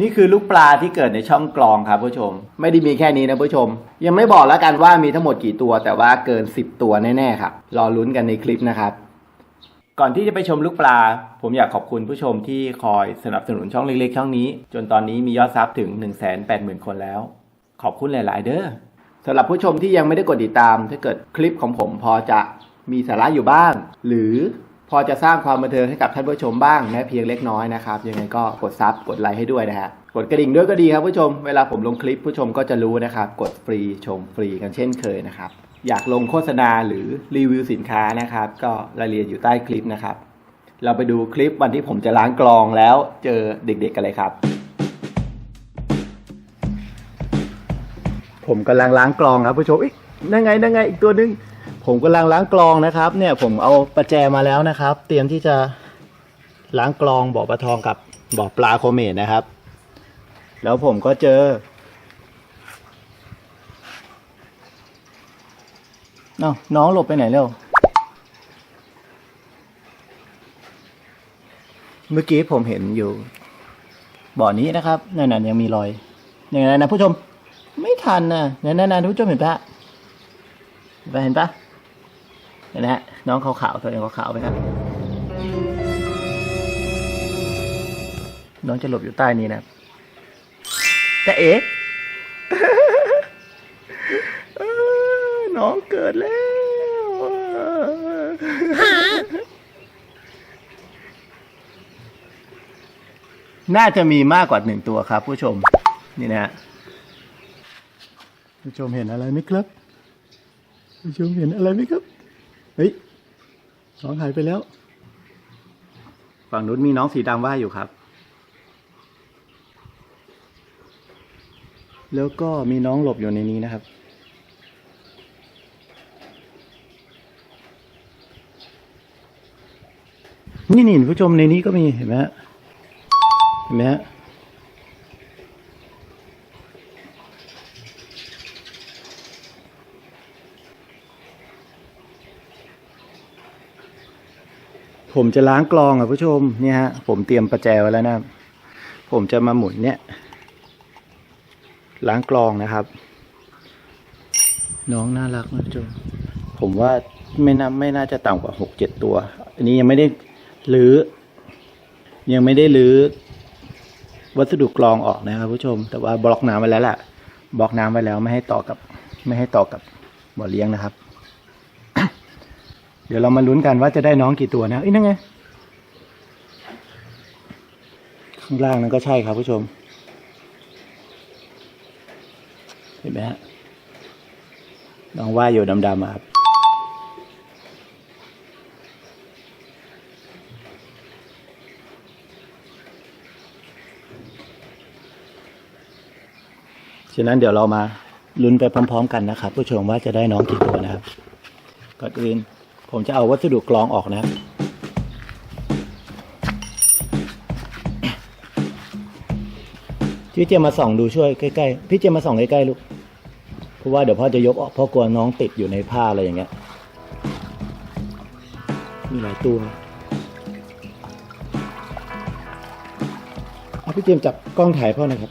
นี่คือลูกปลาที่เกิดในช่องกรองครับผู้ชม ไม่ได้มีแค่นี้นะผู้ชม ยังไม่บอกแล้วกันว่ามีทั้งหมดกี่ตัว แต่ว่าเกิน 10 ตัวแน่ๆครับรอลุ้นกันในคลิปนะครับก่อนที่จะไปชมลูกปลา ผมอยากขอบคุณผู้ชมที่คอยสนับสนุนช่องเล็กๆ ช่องนี้ จนตอนนี้มียอดซับถึง 1 8 0 0 0 0 คนแล้ว ขอบคุณหลาย ๆ เด้อสำหรับผู้ชมที่ยังไม่ได้กดติดตาม ถ้าเกิดคลิปของผมพอจะมีสาระอยู่บ้าง หรือ พอจะสร้างความบันเทิงให้กับท่านผู้ชมบ้างแม้เพียงเล็กน้อยนะครับยังไงก็กดซับกดไลค์ให้ด้วยนะฮะกดกระดิ่งด้วยก็ดีครับผู้ชม เวลาผมลงคลิปผู้ชมก็จะรู้นะครับ กดฟรีชมฟรีกันเช่นเคยนะครับ อยากลงโฆษณาหรือรีวิวสินค้านะครับ ก็รายละเอียดอยู่ใต้คลิปนะครับ เราไปดูคลิปวันที่ผมจะล้างกรองแล้วเจอเด็กๆกันเลยครับ ผมกำลังล้างกรองครับผู้ชมอีกนั่งไงนั่งไงอีกตัวหนึง ผมกำลังล้างกรองนะครับ เนี่ยผมเอาประแจมาแล้วนะครับ เตรียมที่จะล้างกรองบ่อปลาทองกับบ่อปลาโคเมดนะครับ แล้วผมก็เจอเอ้าน้องหลบไปไหนเร็ว เมื่อกี้ผมเห็นอยู่บ่อนี้นะครับนั่นน่ะยังมีรอยอย่างนั้นะผู้ชม ไม่ทันนะนั่นนั่นๆผู้ชมเห็นปะเห็นปะ นะเห็นะฮะน้องขาวๆตัวเองขาวๆไปครับน้องจะหลบอยู่ใต้นี้นะแต่เอ๋น้องเกิดแล้วน่าจะมีมากกว่าหนึ่งตัวครับ ผู้ชมนี่นะฮะผู้ชมเห็นอะไรไหมครับ ผู้ชมเห็นอะไรไหมครับ ฮ้ยน้องหายไปแล้ว ฝั่งนู้นมีน้องสีดำว่ายอยู่ครับ แล้วก็มีน้องหลบอยู่ในนี้นะครับ นี่นี่ผู้ชมในนี้ก็มีเห็นไหมฮะเห็นไหมฮะ ผมจะล้างกรองอะผู้ชมเนี่ยฮะผมเตรียมประแจไว้แล้วนะครับผมจะมาหมุนเนี่ย ล้างกรองนะครับ น้องน่ารักนะผู้ชมผมว่าไม่น่าไม่น่าจะต่ำกว่าหกเจ็ดตัว อันนี้ยังไม่ได้รื้อยังไม่ได้รื้อวัสดุกรองออกนะครับผู้ชม แต่ว่าบล็อกน้ำไว้แล้วแหละบล็อกน้ำไว้แล้วไม่ให้ต่อกับ ไม่ให้ต่อกับบ่อเลี้ยงนะครับ เดี๋ยวเรามาลุ้นกันว่าจะได้น้องกี่ตัวนะอ้ยนั่นไง ข้างล่างนั้นก็ใช่ครับผู้ชม เห็นไหมฮะน้องว่ายอยู่ดำๆครับฉะนั้นเดี๋ยวเรามาลุ้นไปพร้อม ๆ กันนะครับ ผู้ชมว่าจะได้น้องกี่ตัวนะครับก่อนอื่น ผมจะเอาวัสดุกรองออกนะครับพี่เจมมาส่องดูช่วยใกล้ๆ พี่เจมมาส่องใกล้ๆลูก เพราะว่าเดี๋ยวพ่อจะยกออกเพราะกลัวน้องติดอยู่ในผ้าอะไรอย่างเงี้ย มีหลายตัวเอาพี่เจมจับกล้องถ่ายพ่อนะครับ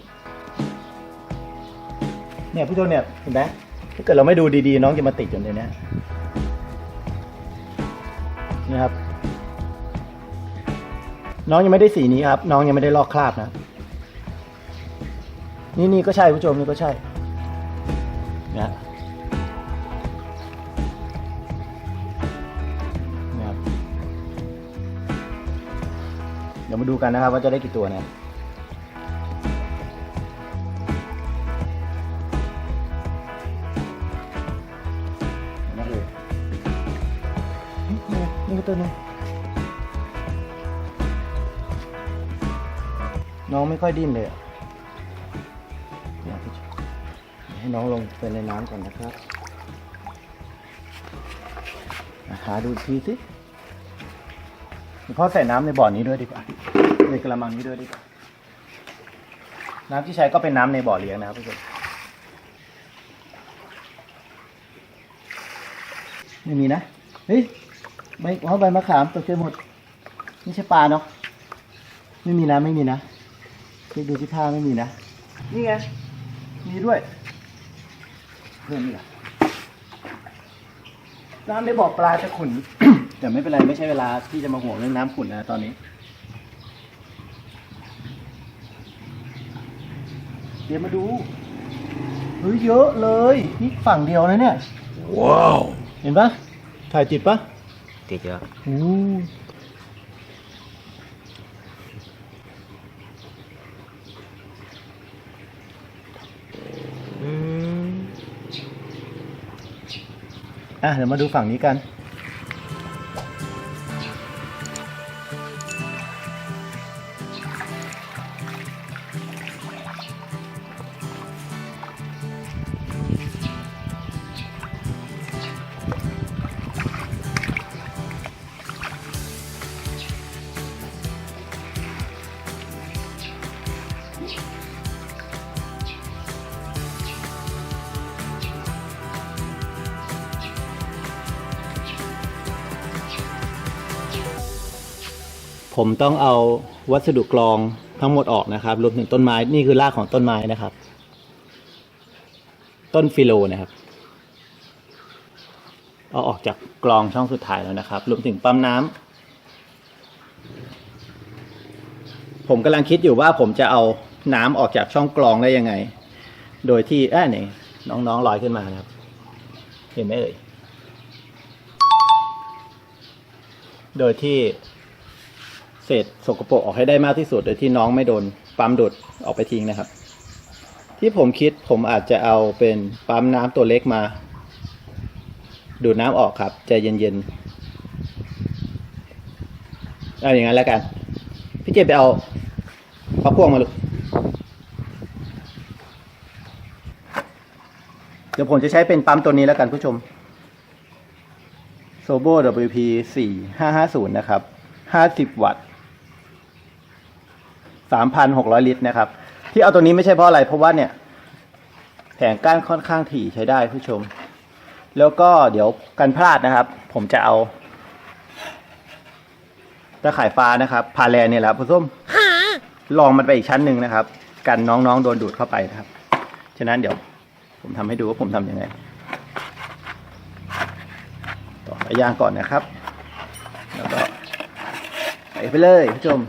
เนี่ยพี่โจเนี่ยเห็นไหมถ้าเกิดเราไม่ดูดีๆ น้องจะมาติดอยู่ในนี้ นะครับ น้องยังไม่ได้สีนี้ครับ น้องยังไม่ได้ลอกคราบนะ นี่นี่ก็ใช่ผู้ชมนี่ก็ใช่นะนะครับ เดี๋ยวมาดูกันนะครับว่าจะได้กี่ตัวนะ นี่ก็ตัวนึงน้องไม่ค่อยดิ้นเลยให้น้องลงไปในน้ำก่อนนะครับ หาดูทีสิเดี๋ยวพ่อใส่น้ำในบ่อนี้ด้วยดีกว่า ในกระมังนี้ด้วยดีกว่า น้ำที่ใช้ก็เป็นน้ำในบ่อเลี้ยงนะครับทุกคนไม่มีนะ เฮ้ย ใบเขาใบมะขามตกใจหมด นี่ใช่ปลาเนาะ ไม่มีนะไม่มีนะโอเคเช็คดูที่ท่าไม่มีนะ นี่ไง มีด้วย เพื่อนนี่แหละน้ำในบ่อปลาจะขุ่นแต่ไม่เป็นไรไม่ใช่เวลาที่จะมาห่วงเรื่องน้ำขุ่นนะตอนนี้ เดี๋ยวมาดูเฮ้ยเยอะเลย นี่ฝั่งเดียวนะเนี่ย ว้าว เห็นปะถ่ายติดปะ ติดเยอะโอ้อะเดี๋ยวมาดูฝั่งนี้กัน ผมต้องเอาวัสดุกรองทั้งหมดออกนะครับ รวมถึงต้นไม้นี่คือรากของต้นไม้นะครับ ต้นฟิโลนะครับเอาออกจากกรองช่องสุดท้ายแล้วนะครับ รวมถึงปั๊มน้ำผมกำลังคิดอยู่ว่าผมจะเอาน้ำออกจากช่องกรองได้ยังไง โดยที่เอ้ยนี่น้องๆลอยขึ้นมานะครับ เห็นไหมเอ่ย โดยที่ เศษสกปรกออกให้ได้มากที่สุด โดยที่น้องไม่โดนปั๊มดูดออกไปทิ้งนะครับ ที่ผมคิดผมอาจจะเอาเป็นปั๊มน้ำตัวเล็กมา ดูดน้ำออกครับใจเย็นๆเอาอย่างนั้นแล้วกัน พี่เจไปเอาปลั๊กพ่วงมาลูกเดี๋ยวผมจะใช้เป็นปั๊มตัวนี้แล้วกันผู้ชมโซโบ WP 4550 นะครับ 50 วัตต์ 3,600ลิตรนะครับ ที่เอาตัวนี้ไม่ใช่เพราะอะไร เพราะว่าเนี่ยแผงก้านค่อนข้างถี่ใช้ได้ผู้ชม แล้วก็เดี๋ยวกันพลาดนะครับ ผมจะเอาตะข่ายฟ้านะครับพาแลเนี่ยแหละผู้ชมลองมันไปอีกชั้นหนึ่งนะครับ กันน้องๆโดนดูดเข้าไปนะครับ ฉะนั้นเดี๋ยวผมทำให้ดูว่าผมทำยังไง ต่อสายยางก่อนนะครับ แล้วก็ใส่ไปเลยผู้ชม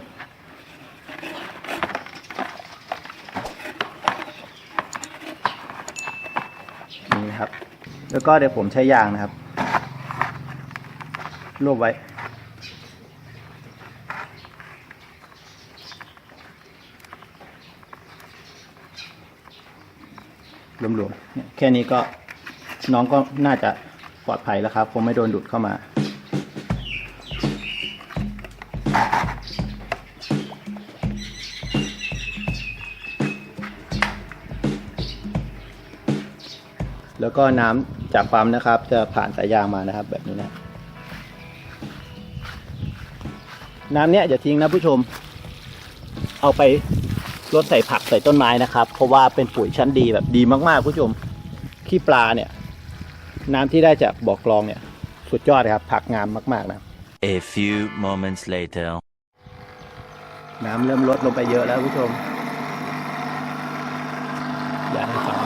นี่นะครับ แล้วก็เดี๋ยวผมใช้ยางนะครับ รวบไว้ รวมๆแค่นี้ก็น้องก็น่าจะปลอดภัยแล้วครับ คงไม่โดนดูดเข้ามา แล้วก็น้ำจากปั๊มนะครับ จะผ่านสายยางมานะครับ แบบนี้นะ น้ำเนี้ยอย่าทิ้งนะผู้ชม เอาไปรดใส่ผักใส่ต้นไม้นะครับ เพราะว่าเป็นปุ๋ยชั้นดีแบบดีมากๆผู้ชมขี้ปลาเนี่ย น้ำที่ได้จากบ่อกรองเนี่ย สุดยอดครับ ผักงามมาก ๆนะ A few moments later น้ำเริ่มลดลงไปเยอะแล้วผู้ชม อยากให้ฟัง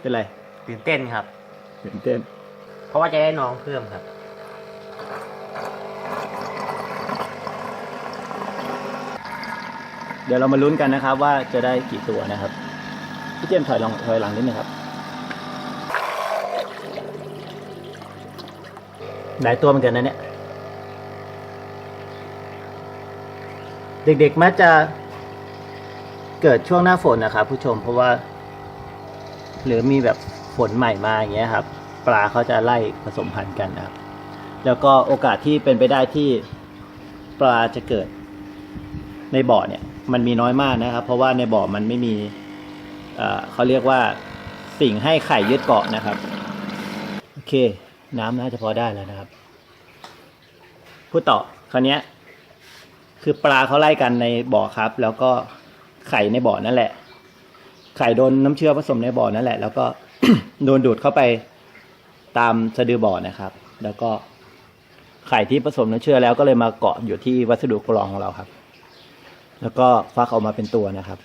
เป็นไรตื่นเต้นครับ ตื่นเต้น เพราะว่าจะได้น้องเพิ่มครับ เดี๋ยวเรามาลุ้นกันนะครับ ว่าจะได้กี่ตัวนะครับพี่เจมส์ถอยหลังถอยหลังนิดนึงครับ หลายตัวเหมือนกันนะเนี่ย เด็กๆมักจะเกิดช่วงหน้าฝนนะครับ ผู้ชมเพราะว่า หรือมีแบบฝนใหม่มาอย่างเงี้ยครับ ปลาเขาจะไล่ผสมพันธุ์กันนะครับ แล้วก็โอกาสที่เป็นไปได้ที่ปลาจะเกิดในบ่อเนี่ยมันมีน้อยมากนะครับ เพราะว่าในบ่อมันไม่มีเขาเรียกว่าสิ่งให้ไข่ยึดเกาะนะครับ โอเค น้ำน่าจะพอได้แล้วนะครับ พูดต่อคราวนี้ยคือปลาเขาไล่กันในบ่อครับ แล้วก็ไข่ในบ่อนั่นแหละ ไข่โดนน้ำเชื้อผสมในบ่อนั่นแหละ แล้วก็โดนดูดเข้าไปตามสะดือบ่อนะครับ แล้วก็ไข่ที่ผสมน้ำเชื่อแล้วก็เลยมาเกาะอยู่ที่วัสดุกรองของเราครับ แล้วก็ฟักออกมาเป็นตัวนะครับ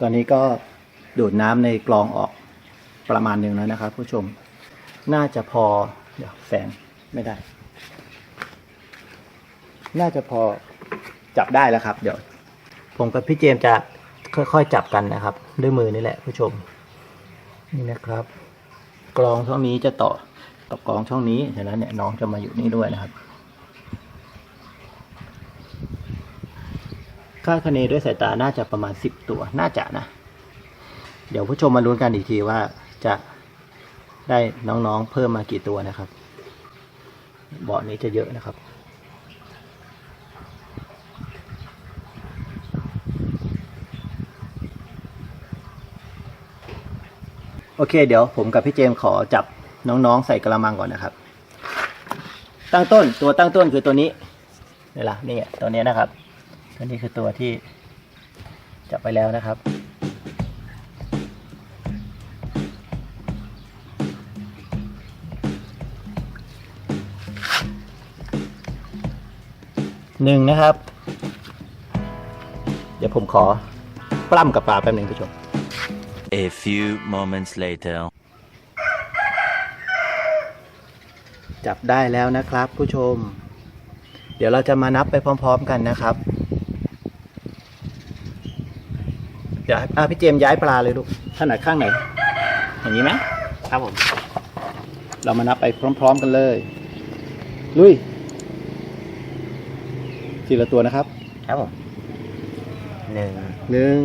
ตอนนี้ก็ดูดน้ำในกรองออกประมาณหนึ่งแล้วนะครับ ผู้ชม น่าจะพอเดี๋ยวแสงไม่ได้ น่าจะพอจับได้แล้วครับ เดี๋ยว ผมกับพี่เจมจะ ค่อยๆจับกันนะครับ ด้วยมือนี่แหละผู้ชม นี่นะครับ กรองช่องนี้จะต่อกับกรองช่องนี้ฉะนั้นเนี่ยน้องจะมาอยู่นี่ด้วยนะครับคาดคะเนด้วยสายตาน่าจะประมาณสิบตัวน่าจะนะ เดี๋ยวผู้ชมมาลุ้นกันอีกทีว่าจะได้น้องๆเพิ่มมากี่ตัวนะครับ เบ่อนี้จะเยอะนะครับ โอเค เดี๋ยวผมกับพี่เจมขอจับน้องๆ ใส่กระมังก่อนนะครับ ตั้งต้นตัวตั้งต้นคือตัวนี้นี่ละนี่ตัวนี้นะครับ ตัวนี้คือตัวที่จับไปแล้วนะครับ หนึ่งนะครับ เดี๋ยวผมขอปล้ำกับปลาแป๊บหนึ่งผู้ชม A few moments later. จับได้แล้วนะครับผู้ชม เดี๋ยวเราจะมานับไปพร้อม ๆ กันนะครับ เดี๋ยวอะพี่เจมส์ย้ายปลาเลยลูกถนัดข้างไหน อย่างนี้ไหมครับผม เรามานับไปพร้อม ๆ กันเลย ลุยทีละตัวนะครับ ครับผมหนึ่งหนึ่ง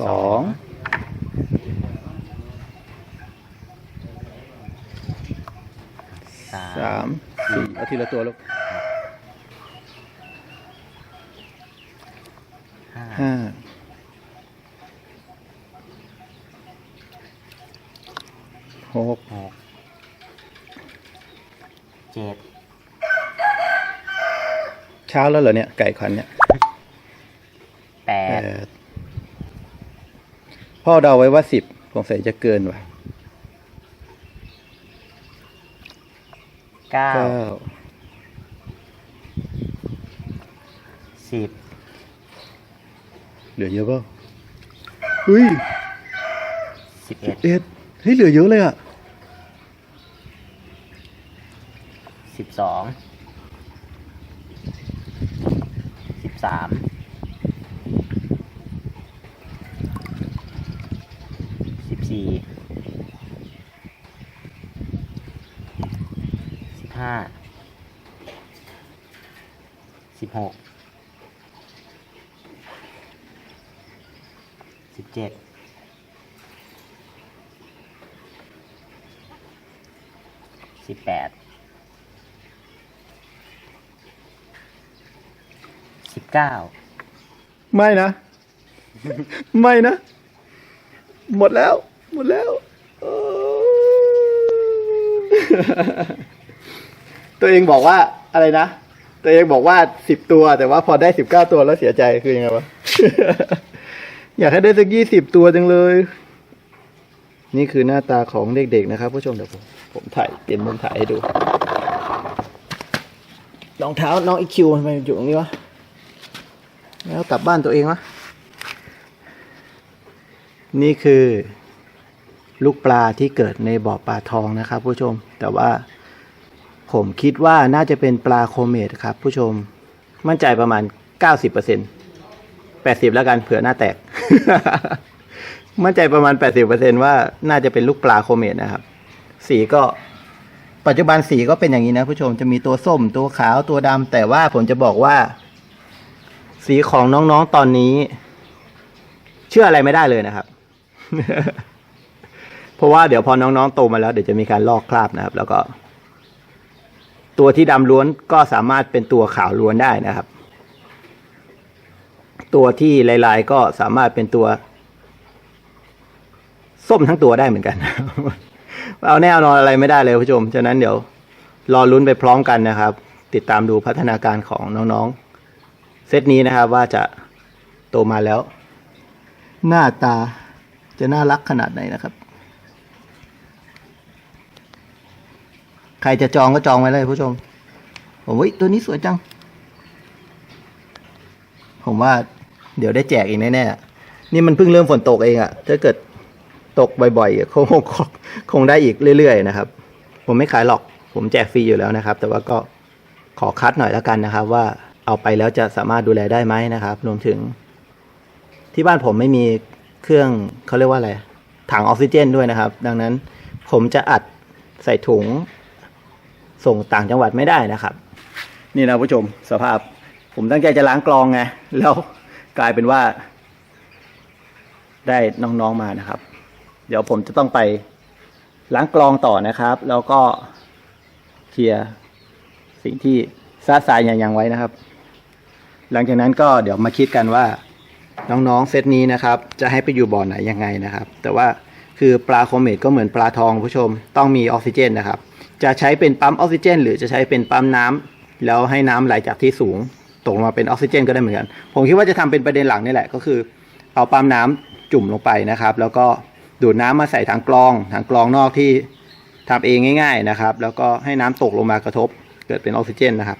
สองสามสามสี่เอาทีละตัวลูกห้าห้าหกหกเจ็ดเช้าแล้วเหรอเนี่ย ไก่ขันเนี่ย แป แป ด ด พ่อเดาไว้ว่าสิบสงสัยจะเกินว่ะเก้าเก้าสิบเหลือเยอะเปล่าเฮ้ยสิบเอ็ดเอ็ดเฮ้ยเหลือเยอะเลยอะสิบสองสิบสามสิบสี่สิบห้าสิบ หกสิบเจ็ดสิบแปดสิบเก้าไม่นะ ไม่นะ หมดแล้ว หมดแล้วโอ้ตัวเองบอกว่าอะไรนะ ตัวเองบอกว่าสิบตัว แต่ว่าพอได้สิบเก้าตัวแล้วเสียใจคือยังไงวะ อยากให้ได้สักยี่สิบตัวจังเลย นี่คือหน้าตาของเด็กๆนะครับผู้ชมเดี๋ยวผมผมถ่ายเปลี่ยนมุมถ่ายให้ดูรองเท้าน้องอีคิวทำไมอยู่ตรงนี้วะแล้วกลับบ้านตัวเองวะนี่คือลูกปลาที่เกิดในบ่อปลาทองนะครับผู้ชม แต่ว่า ผมคิดว่าน่าจะเป็นปลาโคเมดครับ ผู้ชมมั่นใจประมาณ 90%เปอร์เซ็น80 แล้วกันเผื่อหน้าแตก มั่นใจประมาณ 80%ว่าน่าจะเป็นลูกปลาโคเมดนะครับ สีก็ปัจจุบันสีก็เป็นอย่างนี้นะผู้ชมจะมีตัวส้มตัวขาวตัวดำแต่ว่าผมจะบอกว่า สีของน้องๆตอนนี้ เชื่ออะไรไม่ได้เลยนะครับ เพราะว่าเดี๋ยวพอน้องๆโตมาแล้วเดี๋ยวจะมีการลอกคราบนะครับ แล้วก็ ตัวที่ดำล้วนก็สามารถเป็นตัวขาวล้วนได้นะครับ ตัวที่ลายๆก็สามารถเป็นตัว ส้มทั้งตัวได้เหมือนกัน เอาแน่นอนอะไรไม่ได้เลยผู้ชม ฉะนั้นเดี๋ยวรอลุ้นไปพร้อมกันนะครับ ติดตามดูพัฒนาการของน้องๆ เซตนี้นะครับว่าจะโตมาแล้ว หน้าตาจะน่ารักขนาดไหนนะครับ ใครจะจองก็จองไว้เลยผู้ชม ผมว่าตัวนี้สวยจัง ผมว่า เดี๋ยวได้แจกอีกแน่ๆนี่มันเพิ่งเริ่มฝนตกเองอะถ้าเกิดตกบ่อยๆคงคงคงได้อีกเรื่อยๆนะครับ ผมไม่ขายหรอก ผมแจกฟรีอยู่แล้วนะครับ แต่ว่าก็ขอคัดหน่อยแล้วกันนะครับ ว่าเอาไปแล้วจะสามารถดูแลได้ไหมนะครับ รวมถึง ที่บ้านผมไม่มีเครื่องเขาเรียกว่าอะไรถังออกซิเจนด้วยนะครับ ดังนั้นผมจะอัดใส่ถุง ส่งต่างจังหวัดไม่ได้นะครับ นี่นะผู้ชมสภาพ ผมตั้งใจจะล้างกรองไงแล้วกลายเป็นว่า ได้น้องๆมานะครับ เดี๋ยวผมจะต้องไปล้างกรองต่อนะครับ แล้วก็เคลียร์สิ่งที่ซาซายอยังๆไว้นะครับ หลังจากนั้นก็เดี๋ยวมาคิดกันว่าน้องๆเซตนี้นะครับ จะให้ไปอยู่บ่อไหนยังไงนะครับ แต่ว่าคือปลาโคเมตก็เหมือนปลาทองผู้ชมต้องมีออกซิเจนนะครับ จะใช้เป็นปั๊มออกซิเจน หรือจะใช้เป็นปั๊มน้ำแล้วให้น้ำไหลจากที่สูงตกลงมาเป็นออกซิเจน ก็ได้เหมือนกัน ผมคิดว่าจะทำเป็นประเด็นหลังนี่แหละก็คือ เอาปั๊มน้ำจุ่มลงไปนะครับ แล้วก็ดูดน้ำมาใส่ถังกรองถังกรองนอกที่ทำเองง่าย ๆนะครับ แล้วก็ให้น้ำตกลงมากระทบ เกิดเป็นออกซิเจนนะครับ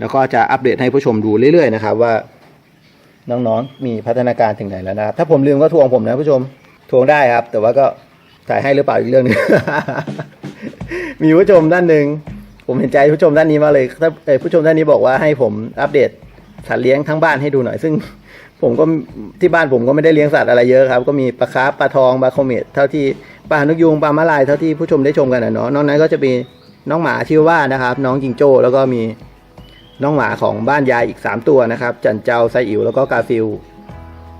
แล้วก็จะอัปเดตให้ผู้ชมดูเรื่อยๆนะครับว่าน้องๆ มีพัฒนาการถึงไหนแล้วนะครับ ถ้าผมลืมก็ทวงผมนะผู้ชม ทวงได้ครับ แต่ว่าก็ถ่ายให้หรือเปล่าอีกเรื่องหนึง มีผู้ชมด้านหนึ่งผมเห็นใจผู้ชมด้านนี้มากเลยถ้าเอ่อผู้ชมด้านนี้บอกว่าให้ผมอัปเดตสัตว์เลี้ยงทั้งบ้านให้ดูหน่อย ซึ่งผมก็ที่บ้านผมก็ไม่ได้เลี้ยงสัตว์อะไรเยอะครับ ก็มีปลาคาร์ฟปลาทองปลาโคเมตเท่าที่ปลานกยูงปลามาลายเท่าที่ผู้ชมได้ชมกันนะเนาะนอกนั้นก็จะมีน้องหมาชื่อว่านะครับ น้องจิงโจ้แล้วก็มีน้องหมาของบ้านยายอีก 3 ตัวนะครับ จันเจ้าไซอิ๋วแล้วก็กาฟิล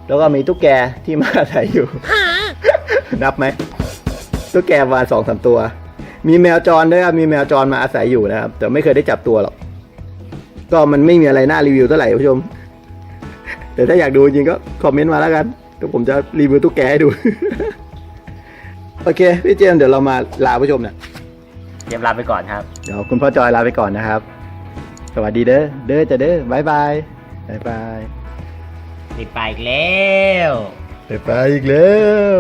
แล้วก็มีตุ๊กแกที่มาอาศัยอยู่ นับไหมตุ๊กแกประมาณสองสามตัว มีแมวจรด้วยครับ มีแมวจรมาอาศัยอยู่นะครับ แต่ไม่เคยได้จับตัวหรอก ก็มันไม่มีอะไรน่ารีวิวเท่าไหร่ผู้ชม แต่ถ้าอยากดูจริงก็คอมเมนต์มาแล้วกันเดี๋ยวผมจะรีวิวตุ๊กแกให้ดู โอเค พี่เจมส์เดี๋ยวเรามาลาผู้ชมเนี่ยเตรียมลาไปก่อนครับ เดี๋ยวคุณพ่อจอยลาไปก่อนนะครับ สวัสดีเด้อ เด้อจะเด้อบายบายบายบาย ติดไปอีกแล้วบายบายอีกแล้ว